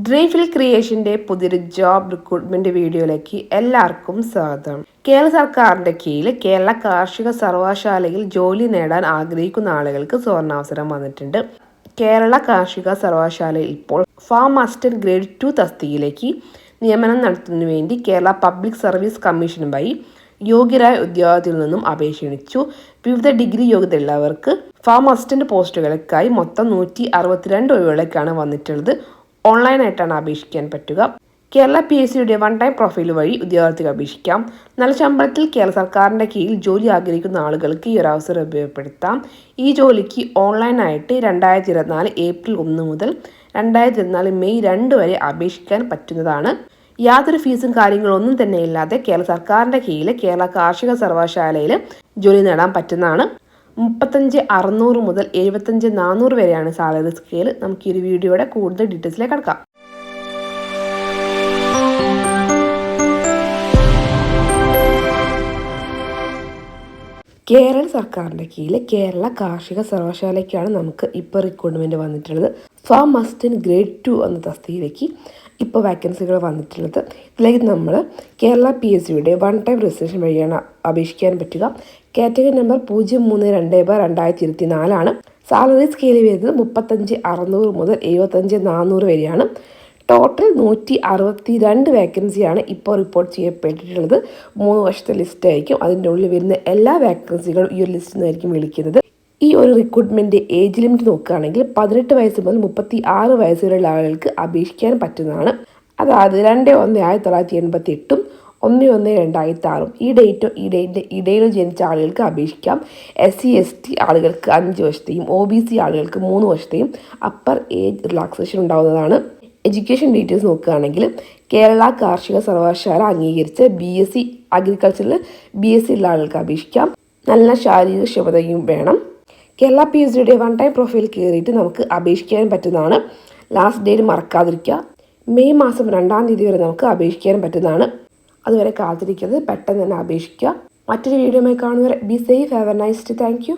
ഡ്രീഫിൽ ക്രിയേഷന്റെ പുതിയൊരു job recruitment വീഡിയോയിലേക്ക് എല്ലാവർക്കും സ്വാഗതം. കേരള സർക്കാരിന്റെ കീഴിൽ കേരള കാർഷിക സർവകലാശാലയിൽ ജോലി നേടാൻ ആഗ്രഹിക്കുന്ന ആളുകൾക്ക് സ്വർണാവസരം വന്നിട്ടുണ്ട്. കേരള കാർഷിക സർവകലാശാലയിൽ ഇപ്പോൾ ഫാം മാസ്റ്റർ ഗ്രേഡ് ടു തസ്തികയിലേക്ക് നിയമനം നടത്തുന്നതിനു വേണ്ടി കേരള പബ്ലിക് സർവീസ് കമ്മീഷൻ യോഗ്യരായ ഉദ്യോഗത്തിൽ നിന്നും അപേക്ഷ ക്ഷണിച്ചു. വിവിധ ഡിഗ്രി യോഗ്യതയുള്ളവർക്ക് ഫാം അസിസ്റ്റന്റ് പോസ്റ്റുകൾക്കായി മൊത്തം നൂറ്റി അറുപത്തിരണ്ട് ഒഴിവുകളേക്കാണ് വന്നിട്ടുള്ളത്. ഓൺലൈനായിട്ടാണ് അപേക്ഷിക്കാൻ പറ്റുക. കേരള പി എസ് സിയുടെ വൺ ടൈം പ്രൊഫൈൽ വഴി ഉദ്യോഗാർത്ഥികൾ അപേക്ഷിക്കാം. നല്ല ശമ്പളത്തിൽ കേരള സർക്കാരിന്റെ കീഴിൽ ജോലി ആഗ്രഹിക്കുന്ന ആളുകൾക്ക് ഈ ഒരു അവസരം ഉപയോഗപ്പെടുത്താം. ഈ ജോലിക്ക് ഓൺലൈനായിട്ട് രണ്ടായിരത്തി ഇരുപത്തിനാല് ഏപ്രിൽ ഒന്ന് മുതൽ രണ്ടായിരത്തി ഇരുപത്തിനാല് മെയ് രണ്ട് വരെ അപേക്ഷിക്കാൻ പറ്റുന്നതാണ്. യാതൊരു ഫീസും കാര്യങ്ങളൊന്നും തന്നെ ഇല്ലാതെ കേരള സർക്കാരിന്റെ കീഴിൽ കേരള കാർഷിക സർവകലാശാലയിൽ ജോലി നേടാൻ പറ്റുന്നതാണ്. മുപ്പത്തഞ്ച് അറുന്നൂറ് മുതൽ എഴുപത്തഞ്ച് നാനൂറ് വരെയാണ് സാലറി സ്കെയിൽ. നമുക്ക് ഈ ഒരു വീഡിയോയുടെ കൂടുതൽ ഡീറ്റെയിൽസിലേക്ക് കിടക്കാം. കേരള സർക്കാരിന്റെ കീഴിൽ കേരള കാർഷിക സർവകലാശാലയ്ക്കാണ് നമുക്ക് ഇപ്പോൾ റിക്രൂട്ട്മെന്റ് വന്നിട്ടുള്ളത്. ഫാം മസ്റ്റ് ഇൻ ഗ്രേഡ് ടു എന്ന തസ്തിയിലേക്ക് ഇപ്പോൾ വാക്കൻസികൾ വന്നിട്ടുള്ളത്. ഇതിലേക്ക് നമ്മൾ കേരള പി എസ് സിയുടെ വൺ ടൈം രജിസ്ട്രേഷൻ വഴിയാണ് അപേക്ഷിക്കാൻ പറ്റുക. കാറ്റഗറി നമ്പർ പൂജ്യം മൂന്ന് രണ്ട് ബാർ രണ്ടായിരത്തി ഇരുപത്തി നാലാണ് സാലറി സ്കെയിൽ വരുന്നത് മുപ്പത്തഞ്ച് അറുന്നൂറ് മുതൽ എഴുപത്തഞ്ച് നാനൂറ് വരെയാണ്. ടോട്ടൽ നൂറ്റി അറുപത്തി രണ്ട് വേക്കൻസിയാണ് ഇപ്പോൾ റിപ്പോർട്ട് ചെയ്യപ്പെട്ടിട്ടുള്ളത്. മൂന്ന് വർഷത്തെ ലിസ്റ്റ് ആയിരിക്കും. അതിന്റെ ഉള്ളിൽ വരുന്ന എല്ലാ വേക്കൻസികളും ഈ ഒരു ലിസ്റ്റിൽ നിന്നായിരിക്കും വിളിക്കുന്നത്. ഈ ഒരു റിക്രൂട്ട്മെന്റ് ഏജ് ലിമിറ്റ് നോക്കുകയാണെങ്കിൽ പതിനെട്ട് വയസ്സ് മുതൽ മുപ്പത്തി ആറ് വയസ്സ് വരെയുള്ള ആളുകൾക്ക് അപേക്ഷിക്കാൻ പറ്റുന്നതാണ്. അതായത് രണ്ട് ഒന്ന് ആയിരത്തി തൊള്ളായിരത്തി എൺപത്തി എട്ടും ഒന്ന് ഒന്ന് രണ്ടായിരത്തി ആറും ഈ ഡേറ്റോ ഈ ഡേറ്റിന്റെ ഇടയിൽ ജനിച്ച ആളുകൾക്ക് അപേക്ഷിക്കാം. എസ് സി എസ് ടി ആളുകൾക്ക് അഞ്ച് വർഷത്തെയും ഒ ബി സി ആളുകൾക്ക് മൂന്ന് വർഷത്തെയും അപ്പർ ഏജ് റിലാക്സേഷൻ ഉണ്ടാവുന്നതാണ്. എഡ്യൂക്കേഷൻ ഡീറ്റെയിൽസ് നോക്കുകയാണെങ്കിൽ കേരള കാർഷിക സർവകലാശാല അംഗീകരിച്ച ബി എസ് സി അഗ്രികൾച്ചറിൽ ബി എസ് സി ഉള്ള ആളുകൾക്ക് അപേക്ഷിക്കാം. നല്ല ശാരീരിക ക്ഷമതയും വേണം. കേരള പി എസ് സിയുടെ വൺ ടൈം പ്രൊഫൈൽ കയറിയിട്ട് നമുക്ക് അപേക്ഷിക്കാൻ പറ്റുന്നതാണ്. ലാസ്റ്റ് ഡേറ്റ് മറക്കാതിരിക്കുക. മെയ് മാസം രണ്ടാം തീയതി വരെ നമുക്ക് അപേക്ഷിക്കാൻ പറ്റുന്നതാണ്. അതുവരെ കാത്തിരിക്കുന്നത് പെട്ടെന്ന് തന്നെ അപേക്ഷിക്കുക. മറ്റൊരു വീഡിയോയുമായി കാണുന്നവരെ be safe have a nice thank you